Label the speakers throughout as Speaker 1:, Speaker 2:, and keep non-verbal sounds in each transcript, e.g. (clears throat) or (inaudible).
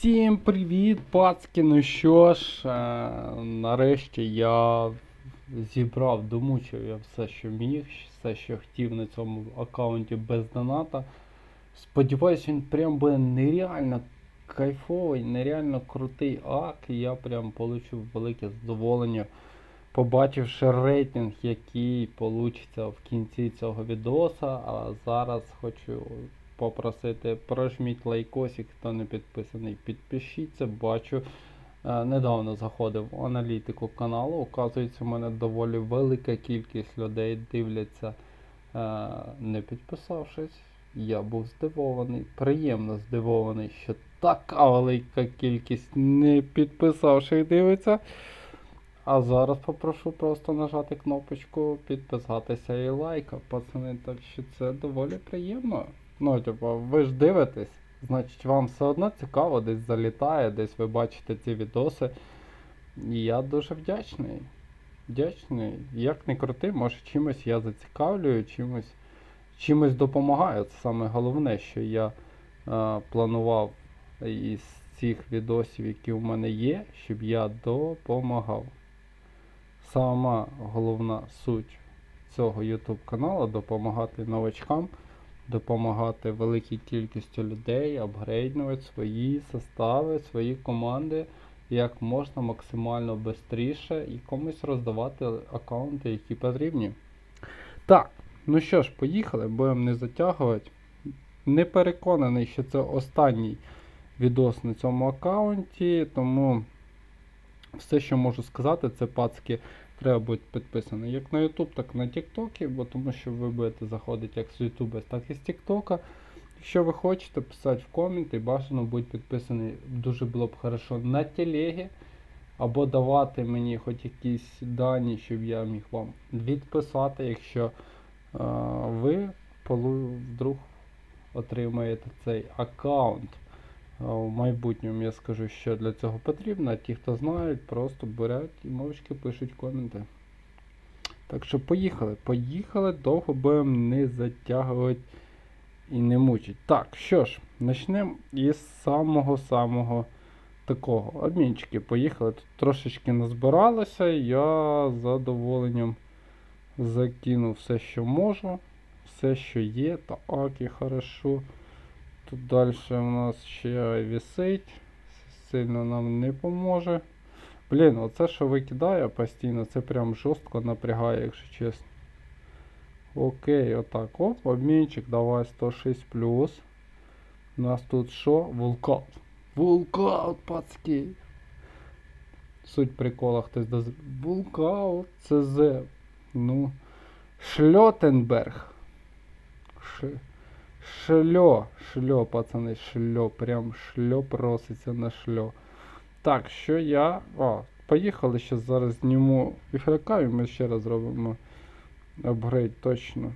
Speaker 1: Всім привіт, пацки! Ну що ж, е, нарешті я зібрав, домучив я все, що міг, все, що хотів на цьому аккаунті без доната. Сподіваюсь, він прям буде нереально кайфовий, нереально крутий ак. І я прям получив велике задоволення, побачивши рейтинг, який получиться в кінці цього відоса. А зараз хочу попросити прожміть лайкосик, хто не підписаний, підпишіться. Бачу. е, Недавно заходив в аналітику каналу. Оказується, у мене доволі велика кількість людей дивляться, е, не підписавшись. Я був здивований, приємно здивований, що така велика кількість не підписавших дивиться. А зараз попрошу просто нажати кнопочку підписатися і лайка, пацани, так що це доволі приємно. Ну, типу, ви ж дивитесь, значить вам все одно цікаво, десь залітає, десь ви бачите ці відоси. І я дуже вдячний. Вдячний. Як не крути, може чимось я зацікавлюю, чимось, чимось допомагаю. Це саме головне, що я е, планував із цих відосів, які у мене є, щоб я допомагав. Сама головна суть цього YouTube каналу допомагати новачкам, допомагати великій кількості людей, апгрейднувати свої состави, свої команди як можна максимально швидше і комусь роздавати аккаунти, які потрібні. Так, ну що ж, поїхали, будемо не затягувати. Не переконаний, що це останній відос на цьому аккаунті, тому все, що можу сказати, це пацки треба бути підписані як на YouTube, так і на TikTok, бо тому що ви будете заходити як з YouTube, так і з TikTok. Якщо ви хочете писати в коменти, бажано бути підписаний дуже було б хорошо на телегі, або давати мені хоч якісь дані, щоб я міг вам відписати, якщо е, ви вдруг отримаєте цей аккаунт. В майбутньому я скажу, що для цього потрібно. Ті, хто знають, просто беруть і мовчки пишуть коменти. Так що поїхали. Поїхали, довго будемо не затягувати і не мучить. Так, що ж, почнемо із самого-самого такого. Обмінчики, поїхали. Тут трошечки назбиралося. Я з задоволенням закинув все, що можу. Все, що є. Так, і хорошо. Тут далі у нас ще висить. Сильно нам не поможе. Блін, оце що викидає постійно, це прям жорстко напрягає, якщо чесно. Окей, отак. Оп, обмінчик, давай 106 плюс. У нас тут що? Вулкаут. Вулкаут, пацки. Суть прикола хтось доз... Вулкаут, ЦЗ. Ну. Шльотенберг. Ш... Шльо, шльо, пацани, шльо, прям шльо проситься на шльо. Так, що я. О, поїхали, ще зараз зніму ігрока і ми ще раз зробимо апгрейд точно.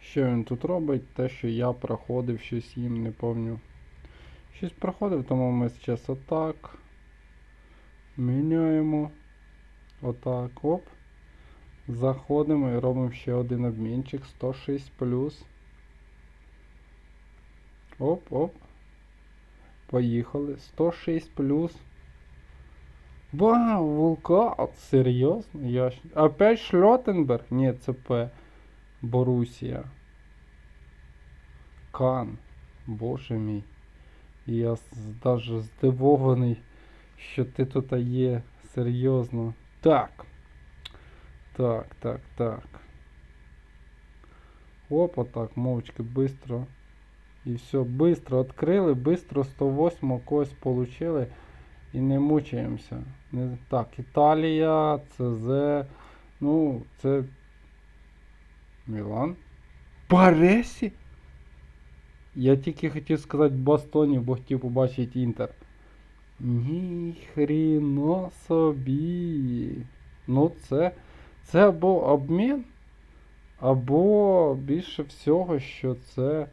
Speaker 1: Що він тут робить? Те, що я проходив щось їм, не помню. Щось проходив, тому ми зараз отак. Міняємо. Отак, оп. Заходимо і робимо ще один обмінчик 106 плюс. Оп, оп. Поїхали. 106 плюс. Вау, вулкан, серйозно? Я... Опять Шльотенберг? Ні, це П. Борусія. Кан. Боже мій. Я даже здивований, що ти тут є. Серйозно. Так. Так, так, так. Опа, так, мовчки, быстро. І все, быстро відкрили, быстро 108 когось получили. І не мучаємося. Не... Так, Італія, ЦЗ. Ну, це. Мілан. Паресі? Я тільки хотів сказати Бастоні, бо хотів побачити Інтер. Ні, хріно собі. Ну, це. Це або обмін, або більше всього, що це е,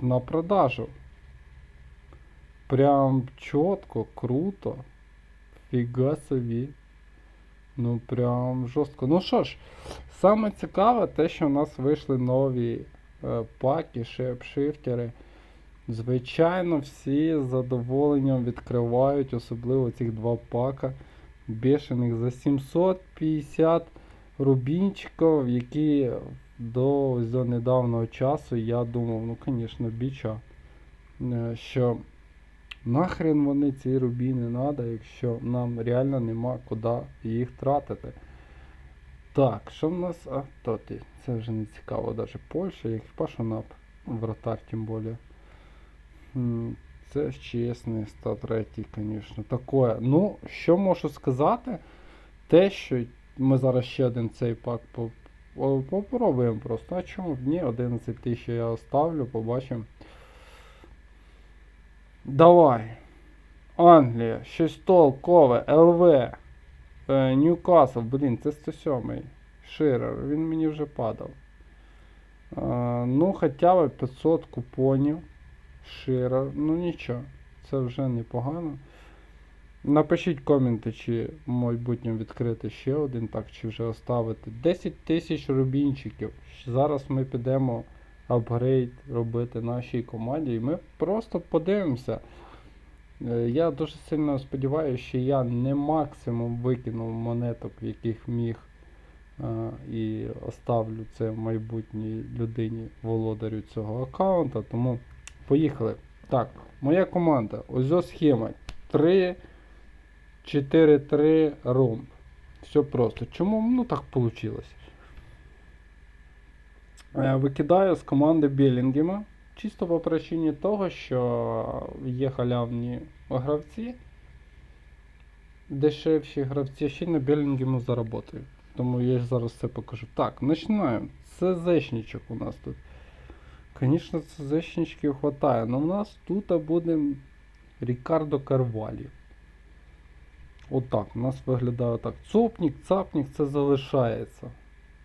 Speaker 1: на продажу. Прям чітко, круто. Фіга собі. Ну прям жорстко. Ну що ж, саме цікаве те, що у нас вийшли нові е, паки, шепшифтери. Звичайно, всі з задоволенням відкривають, особливо ці два пака бешених за 750 рубінчиків, які до, до недавнього часу я думав, ну, звісно, біча, е, що нахрен вони ці рубіни треба, якщо нам реально нема куди їх тратити. Так, що в нас? А, то ти. Це вже не цікаво, навіть Польща, як Пашонап, вратар тим більше. Це чесний 103, звісно. Такое. Ну, що можу сказати? Те, що ми зараз ще один цей пак по- по- попробуємо просто. А чому б ні? 11 тисяч я оставлю, побачимо. Давай. Англія, щось толкове, ЛВ. Е, Ньюкасл, блін, це 107-й. Ширер, він мені вже падав. Е, ну, хоча б 500 купонів. Ширер, ну нічого, це вже непогано. Напишіть коменти, чи в майбутньому відкрити ще один, так, чи вже оставити. 10 тисяч рубінчиків. Зараз ми підемо апгрейд робити нашій команді, і ми просто подивимося. Е, Я дуже сильно сподіваюся, що я не максимум викинув монеток, яких міг. е, І оставлю це майбутній людині володарю цього аккаунта. Тому поїхали. Так, моя команда. Ось схема. 3, 4, 3 ромб. Все просто. Чому? Ну так вийшло. Викидаю з команди Білінгема. Чисто по причині того, що є халявні гравці, дешевші гравці, ще на Білінгему заработаю. Тому я зараз це покажу. Так, починаємо. Це зешнічок у нас тут. Звісно, зешнічків хватає, але у нас тут буде Рікардо Карвалі. Отак, у нас виглядає так. Цопнік, цапнік, це залишається.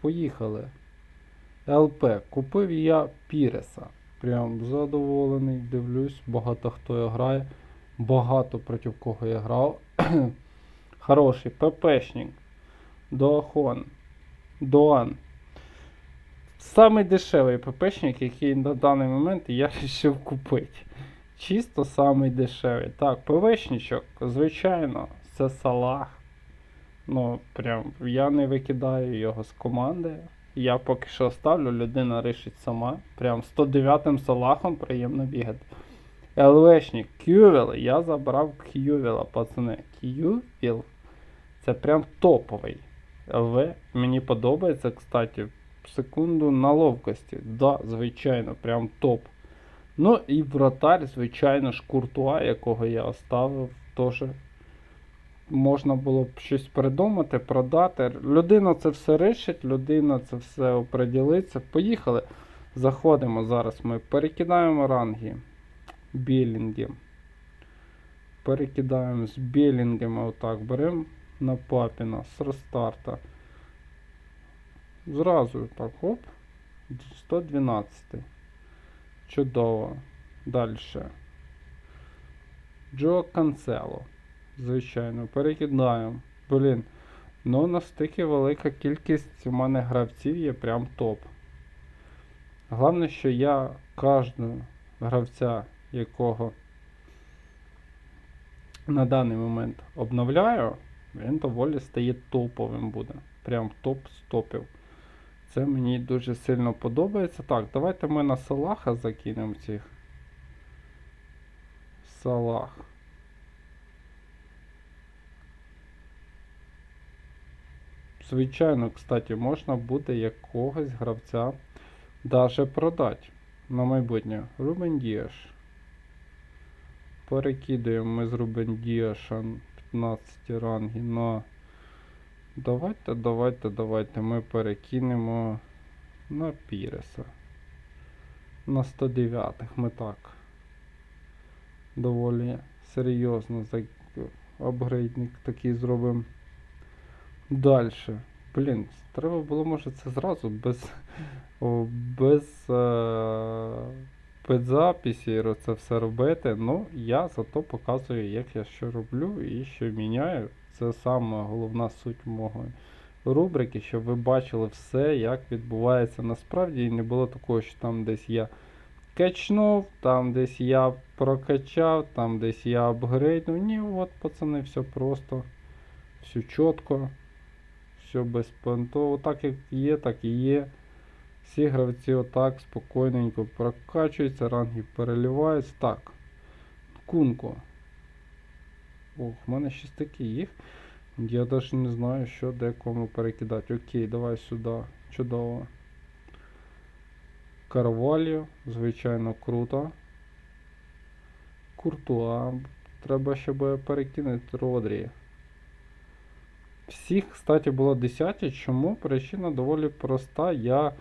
Speaker 1: Поїхали. ЛП. Купив я Піреса. Прям задоволений, дивлюсь, багато хто грає. Багато проти кого я грав. (clears throat) Хороший ППшник. Доахон. Доан. Самий дешевий ППшник, який на даний момент я вирішив купити. Чисто самий дешевий. Так, ПВшничок, звичайно, це Салах. Ну, прям я не викидаю його з команди. Я поки що ставлю, людина рішить сама. Прям 109-м Салахом приємно бігати. ЛВшник Кювел, я забрав Кювела, пацани. Кювел. Це прям топовий. ЛВ мені подобається, кстати. Секунду на ловкості. Да, звичайно, прям топ. Ну і вратарь, звичайно ж, Куртуа, якого я оставив, теж можна було б щось придумати, продати. Людина це все рішить, людина це все оприділиться. Поїхали. Заходимо зараз. Ми перекидаємо ранги. Білінги. Перекидаємо з білінгами отак. Беремо на папіна з рестарта. Зразу так, оп. 112. Чудово. Далі. Джо Канцело. Звичайно, перекидаємо. Блін. Ну, настільки велика кількість у мене гравців є прям топ. Головне, що я кожного гравця, якого на даний момент обновляю, він доволі стає топовим буде. Прям топ з топів. Це мені дуже сильно подобається. Так, давайте ми на Салаха закинемо цих. Салах. Звичайно, кстати, можна буде якогось гравця даже продати на майбутнє. Рубен Діаш. Перекидаємо ми з Рубен Діаша 15 ранги на. Давайте, давайте, давайте ми перекинемо на Піреса. На 109-х ми так. Доволі серйозно апгрейдник такий зробимо. Далі. Блін, треба було, може, це зразу без. О, без. Е, записі це все робити. Ну, я зато показую, як я що роблю і що міняю. Це саме головна суть мого рубрики, щоб ви бачили все, як відбувається насправді, і не було такого, що там десь я качнув, там десь я прокачав, там десь я апгрейднув. Ні, от, пацани, все просто, все чітко, все без понтов. Так як є, так і є. Всі гравці отак спокійненько прокачуються, ранги переливаються. Так. Кунко. Ох, в мене щось таке їх. Я навіть не знаю, що де кому перекидати. Окей, давай сюди. Чудово. Карвалью, звичайно, круто. Куртуа. Треба щоб перекинути Родрі. Всіх, кстати, було 10. Чому? Причина доволі проста. Я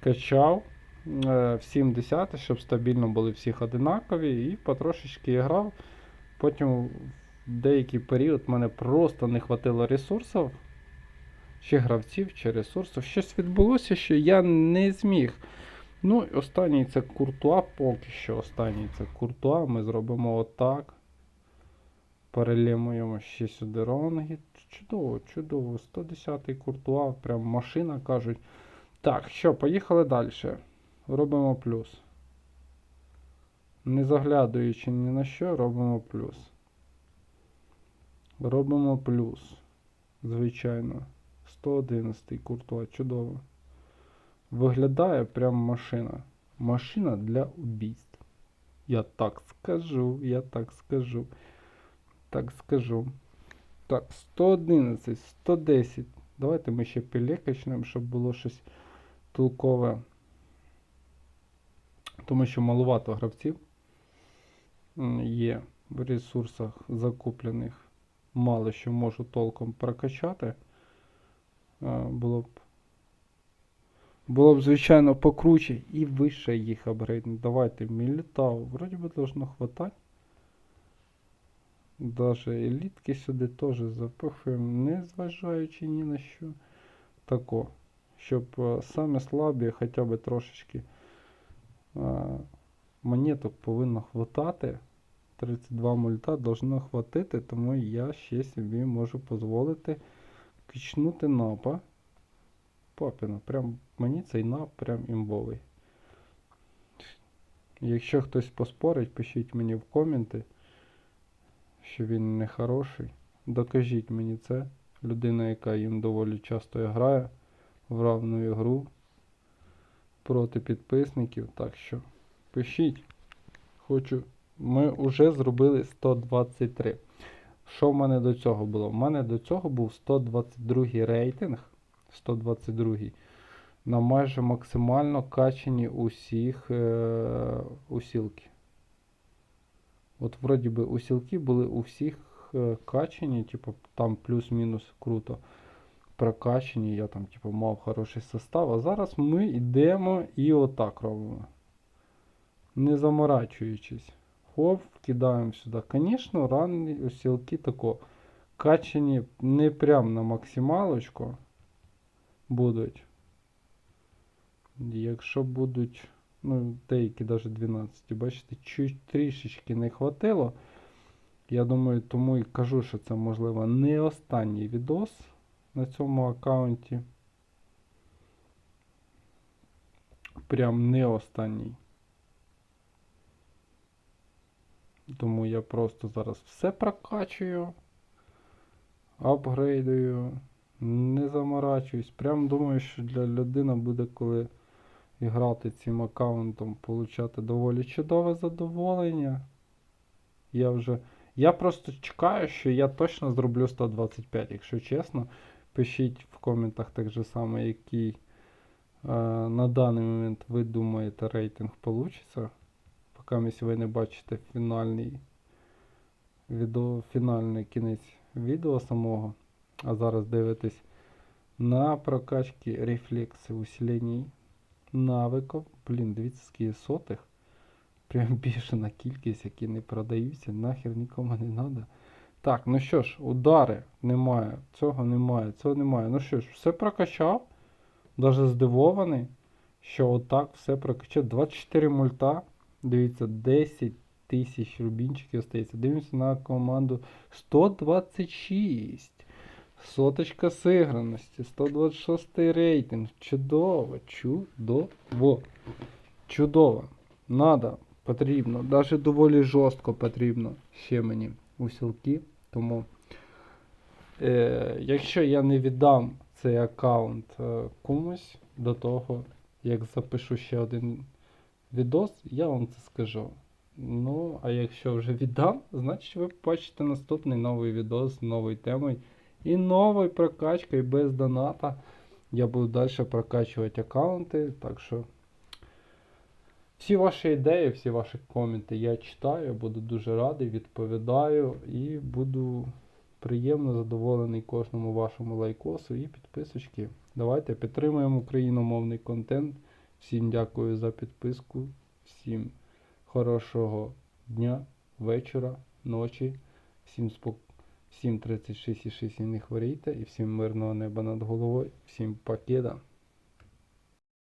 Speaker 1: качав е, всім 10, щоб стабільно були всіх одинакові, і потрошечки грав. Потім деякий період мене просто не хватило ресурсів, чи гравців, чи ресурсів. Щось відбулося, що я не зміг. Ну, останній це куртуа, поки що останній це куртуа. Ми зробимо отак. Перелімуємо ще сюди ронги. Чудово, чудово. 110-й куртуа, прям машина кажуть. Так, що, поїхали далі. Робимо плюс. Не заглядаючи ні на що, робимо плюс. Робимо плюс. Звичайно. 111 куртуа, чудово. Виглядає прям машина. Машина для убійств. Я так скажу, я так скажу. Так скажу. Так, 111, 110. Давайте ми ще пілікачнемо, щоб було щось толкове. Тому що малувато гравців є в ресурсах закуплених. Мало що можу толком прокачати. Було б було б, звичайно, покруче і вище їх апгрейднути. Давайте Мілітау. Вроді би должно хватати. Даже елітки сюди теж запихуємо, не зважаючи ні на що. Тако. Щоб е, саме слабі хоча б трошечки е, монеток повинно хватати. 32 мульта должно хватити, тому я ще собі можу дозволити качнути напа. Папіна, прям мені цей нап прям імбовий. Якщо хтось поспорить, пишіть мені в коменти, що він не хороший. Докажіть мені це. Людина, яка їм доволі часто грає в равну ігру проти підписників. Так що пишіть. Хочу. Ми вже зробили 123. Що в мене до цього було? В мене до цього був 122 рейтинг. 122 на майже максимально качені усіх е, усілки. От вроді би усілки були у всіх е, качені, типу там плюс-мінус круто прокачені, я там типу мав хороший состав. А зараз ми йдемо і отак робимо. Не заморачуючись. Хоп, кидаємо сюди. Звісно, ранні усілки тако качені не прям на максималочку будуть. Якщо будуть, ну, деякі навіть 12, бачите, чуть трішечки не хватило. Я думаю, тому і кажу, що це можливо не останній відос на цьому аккаунті. Прям не останній. Тому я просто зараз все прокачую, апгрейдую, не заморачуюсь. Прям думаю, що для людини буде, коли грати цим аккаунтом, получати доволі чудове задоволення. Я вже. Я просто чекаю, що я точно зроблю 125, якщо чесно. Пишіть в коментах так же само, який е, на даний момент ви думаєте рейтинг получиться. Поки ви не бачите фінальний відео, фінальний кінець відео самого. А зараз дивитесь на прокачки рефлекси усилені навиків. Блін, дивіться, скільки сотих. Прям більшена кількість, які не продаються, нахер нікому не треба. Так, ну що ж, удари немає, цього немає, цього немає. Ну що ж, все прокачав. Даже здивований, що отак все прокачав. 24 мульта. Дивіться, 10 тисяч рубінчиків остається. Дивимося на команду 126. Соточка сиграності, 126 рейтинг. Чудово, чудово. Чудово. Надо, потрібно. Навіть доволі жорстко потрібно ще мені усілки. Тому, е, якщо я не віддам цей аккаунт е, комусь до того, як запишу ще один відос, я вам це скажу. Ну, а якщо вже віддам, значить ви побачите наступний новий відос з новою темою і новою прокачкою без доната. Я буду далі прокачувати аккаунти, так що всі ваші ідеї, всі ваші коменти я читаю, буду дуже радий, відповідаю і буду приємно задоволений кожному вашому лайкосу і підписочки. Давайте підтримуємо україномовний контент. Всім дякую за підписку, всім хорошого дня, вечора, ночі, всім спок... всім 36,6 і не хворійте, і всім мирного неба над головою, всім покеда.